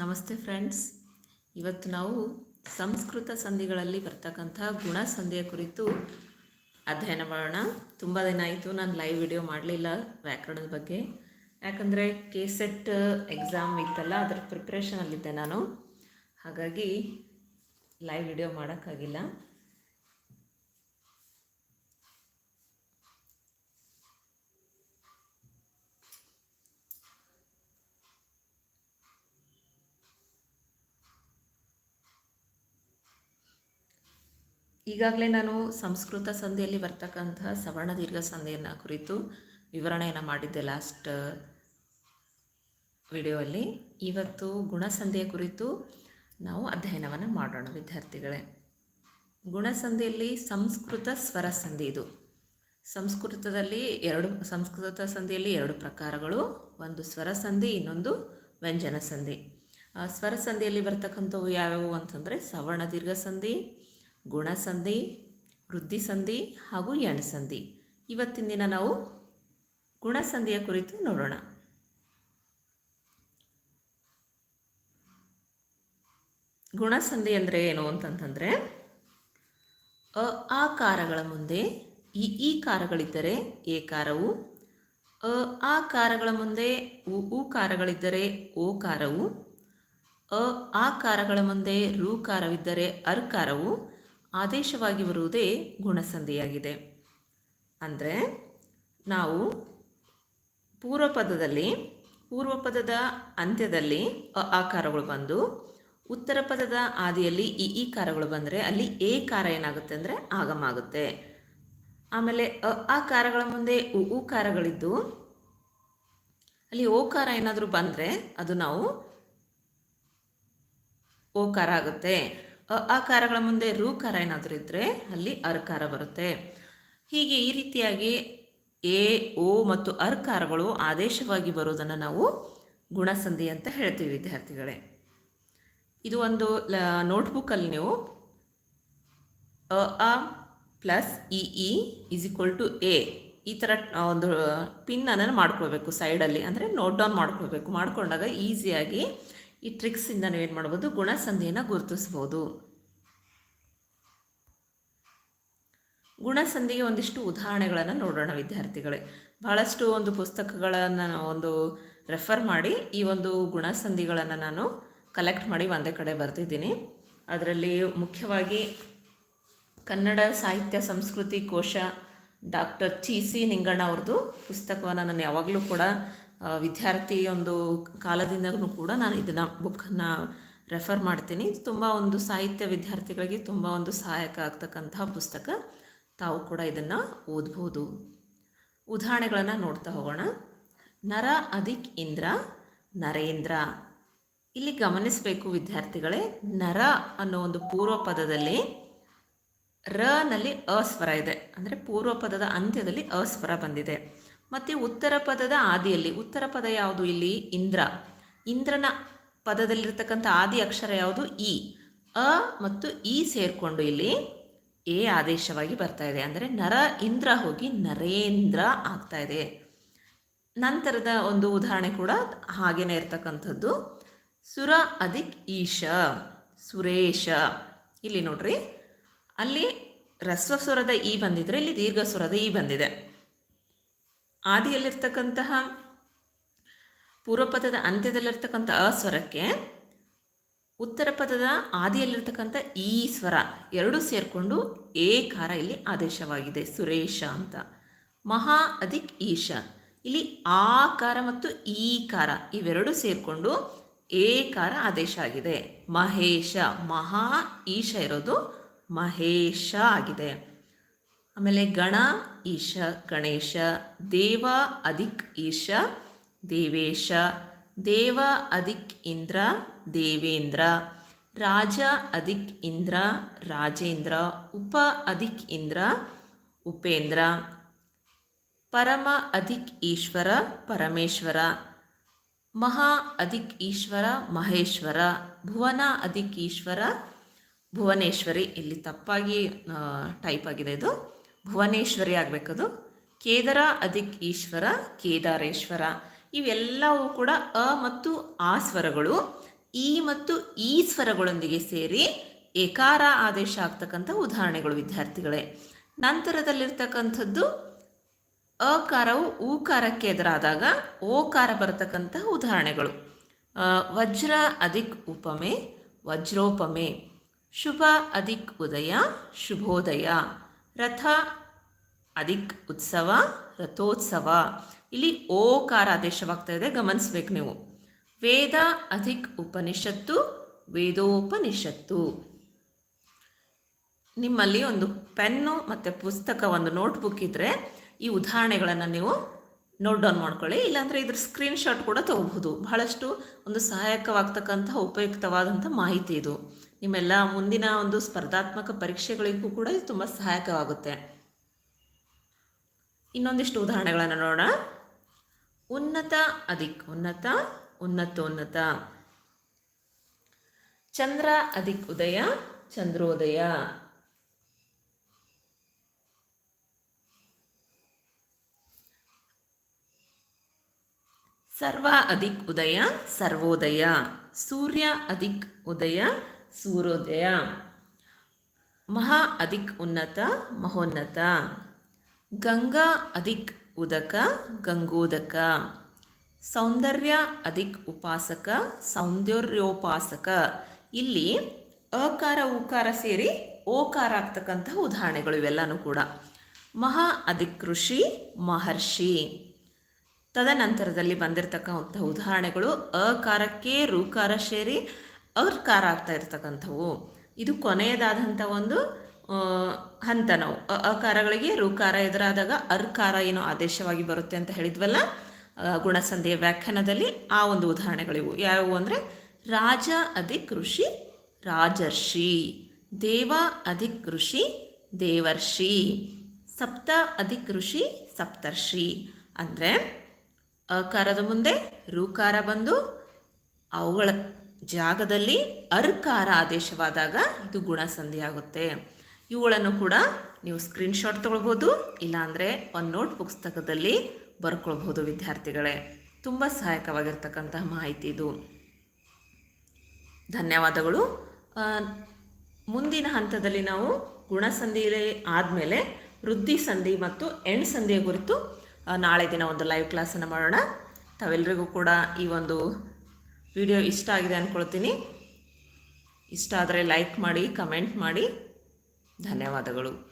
ನಮಸ್ತೆ ಫ್ರೆಂಡ್ಸ್. ಇವತ್ತು ನಾವು ಸಂಸ್ಕೃತ ಸಂಧಿಗಳಲ್ಲಿ ಬರ್ತಕ್ಕಂಥ ಗುಣ ಸಂಧಿಯ ಕುರಿತು ಅಧ್ಯಯನ ಮಾಡೋಣ. ತುಂಬ ದಿನ ಆಯಿತು ನಾನು ಲೈವ್ ವಿಡಿಯೋ ಮಾಡಲಿಲ್ಲ ವ್ಯಾಕರಣದ ಬಗ್ಗೆ. ಯಾಕಂದರೆ ಕೆ ಸೆಟ್ ಎಕ್ಸಾಮ್ ಇತ್ತಲ್ಲ, ಅದರ ಪ್ರಿಪ್ರೇಷನಲ್ಲಿದ್ದೆ ನಾನು. ಹಾಗಾಗಿ ಲೈವ್ ವಿಡಿಯೋ ಮಾಡೋಕ್ಕಾಗಿಲ್ಲ. ಈಗಾಗಲೇ ನಾನು ಸಂಸ್ಕೃತ ಸಂಧಿಯಲ್ಲಿ ಬರ್ತಕ್ಕಂತಹ ಸವರ್ಣ ದೀರ್ಘ ಸಂಧಿಯನ್ನು ಕುರಿತು ವಿವರಣೆಯನ್ನು ಮಾಡಿದ್ದೆ ಲಾಸ್ಟ್ ವಿಡಿಯೋಲ್ಲಿ. ಇವತ್ತು ಗುಣಸಂಧಿಯ ಕುರಿತು ನಾವು ಅಧ್ಯಯನವನ್ನು ಮಾಡೋಣ, ವಿದ್ಯಾರ್ಥಿಗಳೇ. ಗುಣಸಂಧಿಯಲ್ಲಿ ಸಂಸ್ಕೃತ ಸ್ವರ ಸಂಧಿ ಇದು. ಸಂಸ್ಕೃತದಲ್ಲಿ ಎರಡು, ಸಂಸ್ಕೃತ ಸಂಧಿಯಲ್ಲಿ ಎರಡು ಪ್ರಕಾರಗಳು. ಒಂದು ಸ್ವರ ಸಂಧಿ, ಇನ್ನೊಂದು ವ್ಯಂಜನ ಸಂಧಿ. ಸ್ವರ ಸಂಧಿಯಲ್ಲಿ ಬರ್ತಕ್ಕಂಥವು ಯಾವ್ಯಾವು ಅಂತಂದರೆ ಸವರ್ಣ ದೀರ್ಘ ಸಂಧಿ ಗುಣಸಂಧಿ ವೃದ್ಧಿ ಸಂಧಿ ಹಾಗೂ ಎಣಸಂಧಿ. ಇವತ್ತಿನ ದಿನ ನಾವು ಗುಣಸಂಧಿಯ ಕುರಿತು ನೋಡೋಣ. ಗುಣಸಂಧಿ ಅಂದರೆ ಏನು ಅಂತಂತಂದರೆ, ಅ ಆ ಕಾರಗಳ ಮುಂದೆ ಇ, ಈ ಕಾರಗಳಿದ್ದರೆ ಏಕಾರವು ಅ, ಆ ಕಾರಗಳ ಮುಂದೆ ಉ ಉ ಕಾರಗಳಿದ್ದರೆ ಕಾರವು, ಅ, ಆ ಕಾರಗಳ ಮುಂದೆ ರು ಕಾರವಿದ್ದರೆ ಅರ್ ಅರ್ಕಾರವು ಆದೇಶವಾಗಿ ಬರುವುದೇ ಗುಣಸಂಧಿಯಾಗಿದೆ. ಅಂದರೆ ನಾವು ಪೂರ್ವ ಪದದಲ್ಲಿ ಪೂರ್ವ ಪದದ ಅಂತ್ಯದಲ್ಲಿ ಅ, ಆಕಾರಗಳು ಬಂದು, ಉತ್ತರ ಪದದ ಆದಿಯಲ್ಲಿ ಇ, ಈ ಕಾರಗಳು ಬಂದರೆ ಅಲ್ಲಿ ಎ ಕಾರ ಏನಾಗುತ್ತೆ ಅಂದರೆ ಆಗಮ ಆಗುತ್ತೆ. ಆಮೇಲೆ ಅ, ಆ ಕಾರಗಳ ಮುಂದೆ ಉ ಉ ಕಾರಗಳಿದ್ದು, ಅಲ್ಲಿ ಓಕಾರ ಏನಾದರೂ ಬಂದರೆ ಅದು ನಾವು ಓಕಾರ ಆಗುತ್ತೆ. ಅ ಮುಂದೆ ಋಕಾರ ಏನಾದರೂ ಇದ್ದರೆ ಅಲ್ಲಿ ಅರ್ಕಾರ ಬರುತ್ತೆ. ಹೀಗೆ ಈ ರೀತಿಯಾಗಿ ಎ, ಓ ಮತ್ತು ಅರ್ಕಾರಗಳು ಆದೇಶವಾಗಿ ಬರೋದನ್ನು ನಾವು ಗುಣಸಂಧಿ ಅಂತ ಹೇಳ್ತೀವಿ ವಿದ್ಯಾರ್ಥಿಗಳೇ. ಇದು ಒಂದು ನೋಟ್ಬುಕ್ಕಲ್ಲಿ ನೀವು ಅ, ಆ ಪ್ಲಸ್ ಇ ಇ ಇಸ್ ಈಕ್ವಲ್ ಟು ಎ ಈ ಥರ ಒಂದು ಪಿನ್ ಪಿನ್ನನ್ನು ಮಾಡ್ಕೊಳ್ಬೇಕು ಸೈಡಲ್ಲಿ. ಅಂದರೆ ನೋಟ್ ಡೌನ್ ಮಾಡ್ಕೊಳ್ಬೇಕು. ಮಾಡ್ಕೊಂಡಾಗ ಈಸಿಯಾಗಿ ಈ ಟ್ರಿಕ್ಸಿಂದ ಏನು ಮಾಡ್ಬೋದು? ಗುಣಸಂಧಿಯನ್ನು ಗುರುತಿಸ್ಬೋದು. ಗುಣಸಂಧಿಗೆ ಒಂದಿಷ್ಟು ಉದಾಹರಣೆಗಳನ್ನು ನೋಡೋಣ ವಿದ್ಯಾರ್ಥಿಗಳೇ. ಬಹಳಷ್ಟು ಒಂದು ಪುಸ್ತಕಗಳನ್ನು ಒಂದು ರೆಫರ್ ಮಾಡಿ ಈ ಒಂದು ಗುಣಸಂಧಿಗಳನ್ನು ನಾನು ಕಲೆಕ್ಟ್ ಮಾಡಿ ಒಂದೇ ಕಡೆ ಬರ್ತಿದ್ದೀನಿ ಅದರಲ್ಲಿ ಮುಖ್ಯವಾಗಿ ಕನ್ನಡ ಸಾಹಿತ್ಯ ಸಂಸ್ಕೃತಿ ಕೋಶ ಡಾಕ್ಟರ್ ಚಿ ಸಿ ನಿಂಗಣ್ಣ ಅವ್ರದ್ದು ಪುಸ್ತಕವನ್ನು ನಾನು ಯಾವಾಗಲೂ ಕೂಡ ವಿದ್ಯಾರ್ಥಿ ಒಂದು ಕಾಲದಿಂದಲೂ ಕೂಡ ನಾನು ಇದನ್ನು ಬುಕ್ಕನ್ನು ರೆಫರ್ ಮಾಡ್ತೀನಿ. ತುಂಬ ಒಂದು ಸಾಹಿತ್ಯ ವಿದ್ಯಾರ್ಥಿಗಳಿಗೆ ತುಂಬ ಒಂದು ಸಹಾಯಕ ಆಗ್ತಕ್ಕಂತಹ ಪುಸ್ತಕ. ತಾವು ಕೂಡ ಇದನ್ನು ಓದ್ಬೋದು. ಉದಾಹರಣೆಗಳನ್ನು ನೋಡ್ತಾ ಹೋಗೋಣ. ನರ ಅಧಿಕ್ ಇಂದ್ರ, ನರೇಂದ್ರ. ಇಲ್ಲಿ ಗಮನಿಸಬೇಕು ವಿದ್ಯಾರ್ಥಿಗಳೇ, ನರ ಅನ್ನೋ ಒಂದು ಪೂರ್ವ ಪದದಲ್ಲಿ ರನಲ್ಲಿ ಅಸ್ವರ ಇದೆ. ಅಂದರೆ ಪೂರ್ವ ಪದದ ಅಂತ್ಯದಲ್ಲಿ ಅಸ್ವರ ಬಂದಿದೆ. ಮತ್ತು ಉತ್ತರ ಪದದ ಆದಿಯಲ್ಲಿ, ಉತ್ತರ ಪದ ಯಾವುದು ಇಲ್ಲಿ? ಇಂದ್ರ. ಇಂದ್ರನ ಪದದಲ್ಲಿರ್ತಕ್ಕಂಥ ಆದಿ ಅಕ್ಷರ ಯಾವುದು? ಇ ಅ ಮತ್ತು ಇ ಸೇರಿಕೊಂಡು ಇಲ್ಲಿ ಎ ಆದೇಶವಾಗಿ ಬರ್ತಾ ಇದೆ. ಅಂದರೆ ನರ ಇಂದ್ರ ಹೋಗಿ ನರೇಂದ್ರ ಆಗ್ತಾ ಇದೆ. ನಂತರದ ಒಂದು ಉದಾಹರಣೆ ಕೂಡ ಹಾಗೇನೆ ಇರ್ತಕ್ಕಂಥದ್ದು. ಸುರ ಅಧಿಕ್ ಈಶ, ಸುರೇಶ. ಇಲ್ಲಿ ನೋಡ್ರಿ. ಅಲ್ಲಿ ರಸ್ವ ಸ್ವರದ ಇ ಬಂದಿದ್ರೆ, ಇಲ್ಲಿ ದೀರ್ಘ ಸ್ವರದ ಇ ಬಂದಿದೆ. ಆದಿಯಲ್ಲಿರ್ತಕ್ಕಂತಹ ಪೂರ್ವಪದದ ಅಂತ್ಯದಲ್ಲಿರ್ತಕ್ಕಂಥ ಸ್ವರಕ್ಕೆ ಉತ್ತರ ಪದದ ಆದಿಯಲ್ಲಿರ್ತಕ್ಕಂಥ ಈ ಸ್ವರ ಎರಡೂ ಸೇರಿಕೊಂಡು ಏಕಾರ ಇಲ್ಲಿ ಆದೇಶವಾಗಿದೆ. ಸುರೇಶ ಅಂತ. ಮಹಾ ಅಧಿಕ್ ಈಶ. ಇಲ್ಲಿ ಆಕಾರ ಮತ್ತು ಈಕಾರ ಇವೆರಡೂ ಸೇರಿಕೊಂಡು ಏಕಾರ ಆದೇಶ ಆಗಿದೆ. ಮಹೇಶ, ಮಹಾ ಈಶ ಇರೋದು ಮಹೇಶ ಆಗಿದೆ. ಆಮೇಲೆ ಗಣ ಈಶ, ಗಣೇಶ, ದೇವ ಅಧಿಕ್ ಈಶ, ದೇವೇಶ, ದೇವ ಅಧಿಕ್ ಇಂದ್ರ, ದೇವೇಂದ್ರ, ರಾಜ ಅಧಿಕ್ ಇಂದ್ರ, ರಾಜೇಂದ್ರ, ಉಪ ಅಧಿಕ್ ಇಂದ್ರ, ಉಪೇಂದ್ರ, ಪರಮ ಅಧಿಕ್ ಈಶ್ವರ, ಪರಮೇಶ್ವರ, ಮಹಾ ಅಧಿಕ್ ಈಶ್ವರ, ಮಹೇಶ್ವರ, ಭುವನ ಅಧಿಕ್ ಈಶ್ವರ, ಭುವನೇಶ್ವರಿ. ಇಲ್ಲಿ ತಪ್ಪಾಗಿ ಟೈಪ್ ಆಗಿದೆ ಇದು. ಭುವನೇಶ್ವರಿ ಆಗಬೇಕದು. ಕೇದರ, ಅಧಿಕ್ ಈಶ್ವರ, ಕೇದಾರೇಶ್ವರ. ಇವೆಲ್ಲವೂ ಕೂಡ ಅ ಮತ್ತು ಆ ಸ್ವರಗಳು. ಈ ಮತ್ತು ಈ ಸ್ವರಗಳೊಂದಿಗೆ ಸೇರಿ ಏಕಾರ ಆದೇಶ ಆಗ್ತಕ್ಕಂಥ ಉದಾಹರಣೆಗಳು ವಿದ್ಯಾರ್ಥಿಗಳೇ. ನಂತರದಲ್ಲಿರ್ತಕ್ಕಂಥದ್ದು ಅಕಾರವು ಊಕಾರಕ್ಕೆ ಎದುರಾದಾಗ ಓಕಾರ ಬರತಕ್ಕಂಥ ಉದಾಹರಣೆಗಳು. ವಜ್ರ, ಅಧಿಕ್, ಉಪಮೆ, ವಜ್ರೋಪಮೆ, ಶುಭ, ಅಧಿಕ್, ಉದಯ, ಶುಭೋದಯ. ರಥ ಅಧಿಕ್ ಉತ್ಸವ, ರಥೋತ್ಸವ. ಇಲ್ಲಿ ಓಕಾರ ಆದೇಶವಾಗ್ತಾ ಇದೆ, ಗಮನಿಸ್ಬೇಕು ನೀವು. ವೇದ ಅಧಿಕ್ ಉಪನಿಷತ್ತು, ವೇದೋಪನಿಷತ್ತು. ನಿಮ್ಮಲ್ಲಿ ಒಂದು ಪೆನ್ನು ಮತ್ತು ಪುಸ್ತಕ ಒಂದು ನೋಟ್ಬುಕ್ ಇದ್ದರೆ ಈ ಉದಾಹರಣೆಗಳನ್ನು ನೀವು ನೋಟ್ ಡೌನ್ ಮಾಡ್ಕೊಳ್ಳಿ, ಇಲ್ಲಾಂದರೆ ಇದ್ರ ಸ್ಕ್ರೀನ್ಶಾಟ್ ಕೂಡ ತಗೋಬಹುದು. ಬಹಳಷ್ಟು ಒಂದು ಸಹಾಯಕವಾಗ್ತಕ್ಕಂತಹ ಉಪಯುಕ್ತವಾದಂಥ ಮಾಹಿತಿ ಇದು. ನಿಮ್ಮೆಲ್ಲ ಮುಂದಿನ ಒಂದು ಸ್ಪರ್ಧಾತ್ಮಕ ಪರೀಕ್ಷೆಗಳಿಗೂ ಕೂಡ ಇದು ತುಂಬ ಸಹಾಯಕವಾಗುತ್ತೆ. ಇನ್ನೊಂದಿಷ್ಟು ಉದಾಹರಣೆಗಳನ್ನು ನೋಡೋಣ. ಉನ್ನತ ಅಧಿಕ್, ಉನ್ನತ, ಉನ್ನತೋನ್ನತ. ಚಂದ್ರ ಅಧಿಕ್ ಉದಯ, ಚಂದ್ರೋದಯ. ಸರ್ವ ಅಧಿಕ್ ಉದಯ, ಸರ್ವೋದಯ. ಸೂರ್ಯ ಅಧಿಕ್ ಉದಯ ಸೂರ್ಯೋದಯ. ಮಹಾ ಅಧಿಕ್ ಉನ್ನತ, ಮಹೋನ್ನತ. ಗಂಗಾ ಅಧಿಕ್ ಉದಕ, ಗಂಗೋದಕ. ಸೌಂದರ್ಯ ಅಧಿಕ್ ಉಪಾಸಕ, ಸೌಂದರ್ಯೋಪಾಸಕ. ಇಲ್ಲಿ ಅಕಾರ, ಉಕಾರ ಸೇರಿ ಓಕಾರ ಆಗ್ತಕ್ಕಂತಹ ಉದಾಹರಣೆಗಳು ಇವೆಲ್ಲನೂ ಕೂಡ. ಮಹಾ ಅಧಿಕ್ ಋಷಿ, ಮಹರ್ಷಿ. ತದನಂತರದಲ್ಲಿ ಬಂದಿರತಕ್ಕಂಥ ಉದಾಹರಣೆಗಳು ಅಕಾರಕ್ಕೆ ಋಕಾರ ಸೇರಿ ಅರ್ಕಾರ ಆಗ್ತಾ ಇರ್ತಕ್ಕಂಥವು. ಇದು ಕೊನೆಯದಾದಂಥ ಒಂದು ಹಂತ ನಾವು ಅಕಾರಗಳಿಗೆ ಋಕಾರ ಎದುರಾದಾಗ ಅರ್ಕಾರ ಏನೋ ಆದೇಶವಾಗಿ ಬರುತ್ತೆ ಅಂತ ಹೇಳಿದ್ವಲ್ಲ? ಗುಣಸಂಧಿಯ ವ್ಯಾಖ್ಯಾನದಲ್ಲಿ ಆ ಒಂದು ಉದಾಹರಣೆಗಳಿವು. ಯಾವುವು ಅಂದರೆ, ರಾಜ ಅಧಿಕ್ ಋಷಿ ರಾಜರ್ಷಿ, ದೇವ ಅಧಿಕ್ ಋಷಿ ದೇವರ್ಷಿ, ಸಪ್ತ ಅಧಿಕ್ ಋಷಿ ಸಪ್ತರ್ಷಿ. ಅಂದರೆ, ಅಕಾರದ ಮುಂದೆ ಋಕಾರ ಬಂದು, ಅವುಗಳ ಜಾಗದಲ್ಲಿ ಅರ್ಕಾರ ಆದೇಶವಾದಾಗ ಇದು ಗುಣಸಂಧಿ ಆಗುತ್ತೆ ಇವುಗಳನ್ನು ಕೂಡ ನೀವು ಸ್ಕ್ರೀನ್ಶಾಟ್ ತೊಗೊಳ್ಬೋದು, ಇಲ್ಲಾಂದರೆ ಒಂದು ನೋಟ್ ಪುಸ್ತಕದಲ್ಲಿ ಬರ್ಕೊಳ್ಬೋದು ವಿದ್ಯಾರ್ಥಿಗಳೇ. ತುಂಬ ಸಹಾಯಕವಾಗಿರ್ತಕ್ಕಂತಹ ಮಾಹಿತಿ ಇದು. ಧನ್ಯವಾದಗಳು. ಮುಂದಿನ ಹಂತದಲ್ಲಿ ನಾವು ಗುಣಸಂಧಿ ಆದಮೇಲೆ ವೃದ್ಧಿ ಸಂಧಿ ಮತ್ತು ಎಣ್ ಸಂಧಿಯ ಕುರಿತು ನಾಳೆ ದಿನ ಒಂದು ಲೈವ್ ಕ್ಲಾಸನ್ನು ಮಾಡೋಣ. ತಾವೆಲ್ಲರಿಗೂ ಕೂಡ ಈ ಒಂದು ವಿಡಿಯೋ ಇಷ್ಟ ಆಗಿದೆ ಅಂದ್ಕೊಳ್ತೀನಿ ಇಷ್ಟ ಆದರೆ ಲೈಕ್ ಮಾಡಿ ಕಮೆಂಟ್ ಮಾಡಿ. ಧನ್ಯವಾದಗಳು.